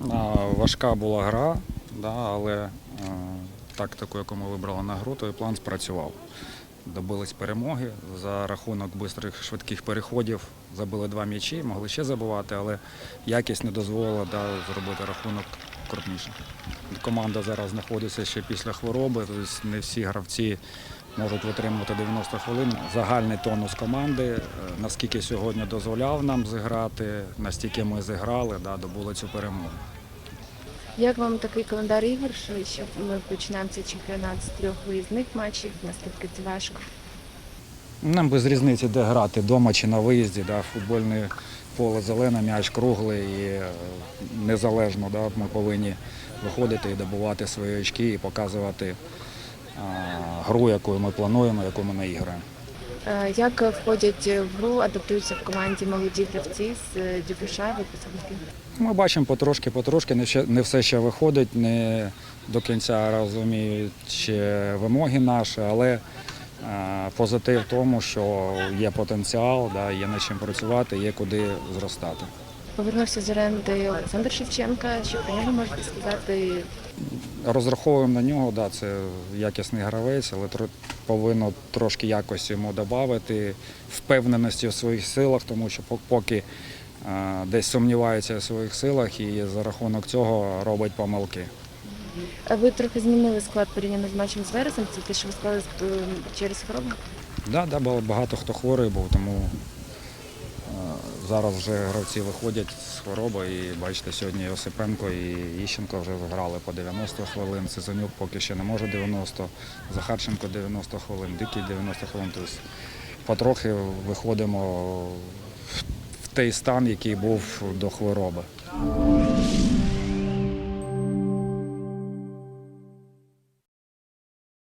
важка була гра, да, але е, тактику, яку ми вибрали на гру, той план спрацював. Добились перемоги за рахунок бистрих швидких переходів. Забили два м'ячі, могли ще забивати, але якість не дозволила да, зробити рахунок крупнішим. Команда зараз знаходиться ще після хвороби, тобто не всі гравці можуть витримувати 90 хвилин. Загальний тонус команди, е, наскільки сьогодні дозволяв нам зіграти, настільки ми зіграли, да, добули цю перемогу. Як вам такий календар ігор, що ми починаємо цей чемпіонат з трьох виїзних матчів, наскільки це важко? Нам без різниці, де грати, вдома чи на виїзді. Да, футбольне поле зелене, м'яч круглий і е, незалежно да, ми повинні виходити і добувати свої очки і показувати гру, яку ми плануємо, яку ми наіграємо. Е, Як входять в гру, адаптуються в команді молоді гравці з е, Дюбуша, випускники? Ми бачимо потрошки, потрошки, не, все ще виходить, не до кінця розуміють вимоги наші, але е, позитив в тому, що є потенціал, є над чим працювати, є куди зростати. Повернувся з оренди Олександр Шевченка. Що про нього можете сказати? Розраховуємо на нього, да, це якісний гравець, але повинно трошки якості йому додати, впевненості в своїх силах, тому що поки е, десь сумнівається в своїх силах і за рахунок цього робить помилки. Е, Ви трохи змінили склад порівняно з матчем з вересом. Це те, що ви сказали е, через хворобу? Да, да, багато хто хворий був, тому зараз вже гравці виходять з хвороби. І бачите, сьогодні Осипенко і Іщенко вже грали по 90 хвилин. Сезонюк поки ще не може 90, Захарченко 90 хвилин, Дикий 90 хвилин. Тобто потрохи виходимо в- той стан, який був до хвороби.